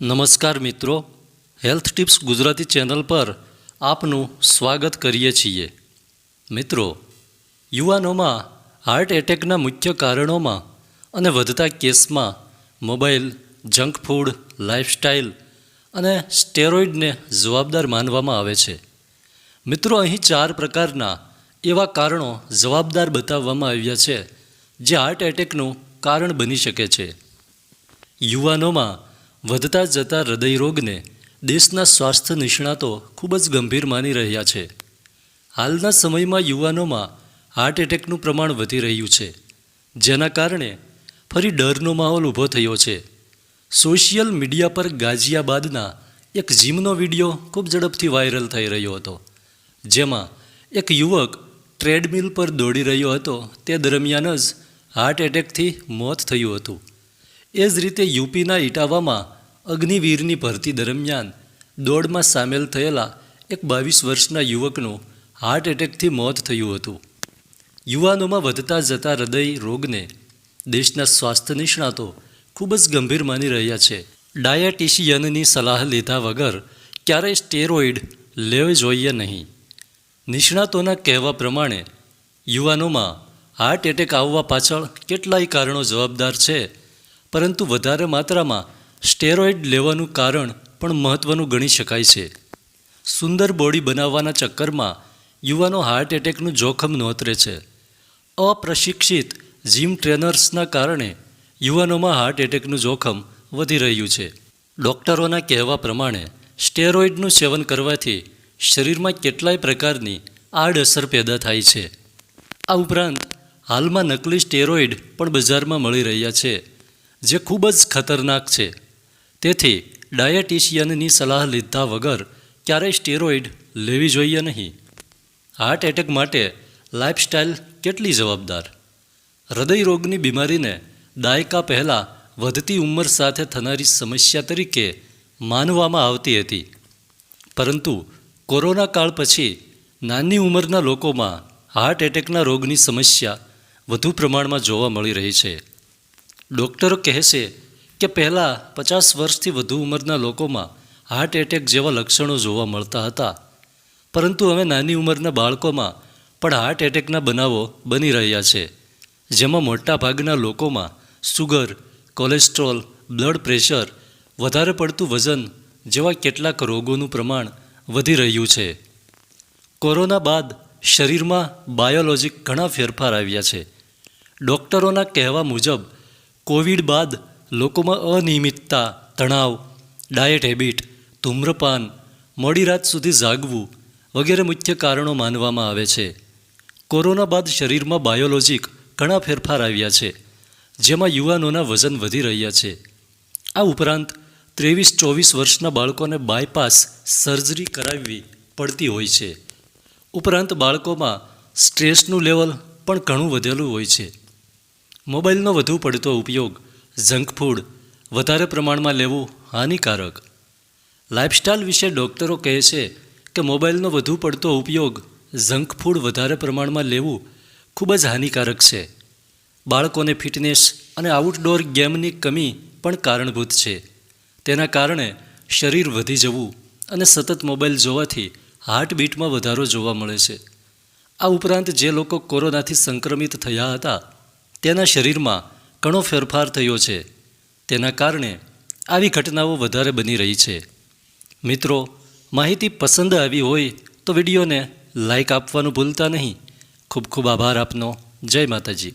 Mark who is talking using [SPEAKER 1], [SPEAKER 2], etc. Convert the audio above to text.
[SPEAKER 1] નમસ્કાર મિત્રો. Health tips Gujarati channel પર આપનું સ્વાગત કરીએ છીએ. મિત્રો, યુવાનોમાં હાર્ટ એટેકના મુખ્ય કારણોમાં અને વધતા કેસમાં મોબાઈલ જંક ફૂડ લાઇફસ્ટાઇલ અને સ્ટેરોઇડને જવાબદાર માનવામાં આવે છે. મિત્રો, અહીં ચાર પ્રકારના એવા કારણો જવાબદાર બતાવવામાં આવ્યા છે, જે હાર્ટ એટેકનું કારણ બની શકે છે. યુવાનોમાં વધતા જતા હૃદયરોગને દેશના સ્વાસ્થ્ય નિષ્ણાતો ખૂબ જ ગંભીર માની રહ્યા છે. હાલના સમયમાં યુવાનોમાં હાર્ટ એટેકનું પ્રમાણ વધી રહ્યું છે. જેના કારણે ફરી ડરનો માહોલ ઊભો થયો છે. સોશિયલ મીડિયા પર ગાઝિયાબાદના એક જીમનો વીડિયો ખૂબ ઝડપથી વાયરલ થઈ રહ્યો હતો. જેમાં એક યુવક ટ્રેડમિલ પર દોડી રહ્યો હતો. તે દરમિયાન જ હાર્ટ એટેકથી મોત થયું હતું. એ જ રીતે યુપીના ઇટાવામાં અગ્નિવીરની ભરતી દરમિયાન દોડમાં સામેલ થયેલા એક બાવીસ વર્ષના યુવકનું હાર્ટ એટેકથી મોત થયું હતું. યુવાનોમાં વધતા જતા હૃદય રોગને દેશના સ્વાસ્થ્ય નિષ્ણાતો ખૂબ જ ગંભીર માની રહ્યા છે. ડાયાટિશિયનની સલાહ લીધા વગર ક્યારેય સ્ટેરોઇડ લેવો જોઈએ નહીં. નિષ્ણાતોના કહેવા પ્રમાણે યુવાનોમાં હાર્ટ એટેક આવવા પાછળ કેટલાય કારણો જવાબદાર છે પરંતુ વધારે માત્રામાં સ્ટેરોઇડ લેવાનું કારણ પણ મહત્ત્વનું ગણી શકાય છે. સુંદર બોડી બનાવવાના ચક્કરમાં યુવાનો હાર્ટ એટેકનું જોખમ નોતરે છે. અપ્રશિક્ષિત જીમ ટ્રેનર્સના કારણે યુવાનોમાં હાર્ટ એટેકનું જોખમ વધી રહ્યું છે. ડૉક્ટરોના કહેવા પ્રમાણે, સ્ટેરોઇડનું સેવન કરવાથી શરીરમાં કેટલાય પ્રકારની આડઅસર પેદા થાય છે. આ ઉપરાંત હાલમાં નકલી સ્ટેરોઇડ પણ બજારમાં મળી રહ્યા છે. જે ખૂબ જ ખતરનાક છે. તેથી, ડાયટિશિયનની સલાહ લીધા વગર ક્યારેય સ્ટેરોઇડ લેવી જોઈએ નહીં. હાર્ટ એટેક માટે લાઇફસ્ટાઇલ કેટલી જવાબદાર? હૃદય રોગની બીમારીને દાયકા પહેલાં વધતી ઉંમર સાથે થનારી સમસ્યા તરીકે માનવામાં આવતી હતી. પરંતુ કોરોના કાળ પછી નાની ઉંમરના લોકોમાં હાર્ટ એટેકના રોગની સમસ્યા વધુ પ્રમાણમાં જોવા મળી રહી છે. ડૉક્ટરો કહેશે કે પહેલાં પચાસ વર્ષથી વધુ ઉંમરના લોકોમાં હાર્ટ એટેક જેવા લક્ષણો જોવા મળતા હતા. પરંતુ હવે નાની ઉંમરના બાળકોમાં પણ હાર્ટ એટેકના બનાવો બની રહ્યા છે. જેમાં મોટા ભાગના લોકોમાં સુગર કોલેસ્ટ્રોલ બ્લડ પ્રેશર વધારે પડતું વજન જેવા કેટલાક રોગોનું પ્રમાણ વધી રહ્યું છે. કોરોના બાદ શરીરમાં બાયોલોજીક ઘણા ફેરફાર આવ્યા છે. ડૉક્ટરોના કહેવા મુજબ કોવિડ બાદ લોકોમાં અનિયમિતતા, તણાવ, ડાયટ હેબિટ, ધૂમ્રપાન, મોડી રાત સુધી જાગવું વગેરે મુખ્ય કારણો માનવામાં આવે છે. કોરોના બાદ શરીરમાં બાયોલોજીક ઘણા ફેરફાર આવ્યા છે, જેમાં યુવાનોના વજન વધી રહ્યા છે. આ ઉપરાંત ત્રેવીસ ચોવીસ વર્ષના બાળકોને બાયપાસ સર્જરી કરાવવી પડતી હોય છે. ઉપરાંત બાળકોમાં સ્ટ્રેસનું લેવલ પણ ઘણું વધેલું હોય છે. મોબાઈલનો વધુ પડતો ઉપયોગ જંક ફૂડ વધારે પ્રમાણમાં લેવું હાનિકારક. લાઇફસ્ટાઇલ વિશે ડૉક્ટરો કહે છે કે મોબાઈલનો વધુ પડતો ઉપયોગ જંક ફૂડ વધારે પ્રમાણમાં લેવું ખૂબ જ હાનિકારક છે. બાળકોને ફિટનેસ અને આઉટડોર ગેમની કમી પણ કારણભૂત છે. તેના કારણે શરીર વધી જવું અને સતત મોબાઈલ જોવાથી હાર્ટબીટમાં વધારો જોવા મળે છે. આ ઉપરાંત જે લોકો કોરોનાથી સંક્રમિત થયા હતા તેના શરીરમાં ઘણો ફેરફાર થયો છે. તેના કારણે આવી ઘટનાઓ વધારે બની રહી છે. મિત્રો, માહિતી પસંદ આવી હોય તો વિડીયોને લાઈક આપવાનું ભૂલતા નહીં. ખૂબ ખૂબ આભાર આપનો. જય માતાજી.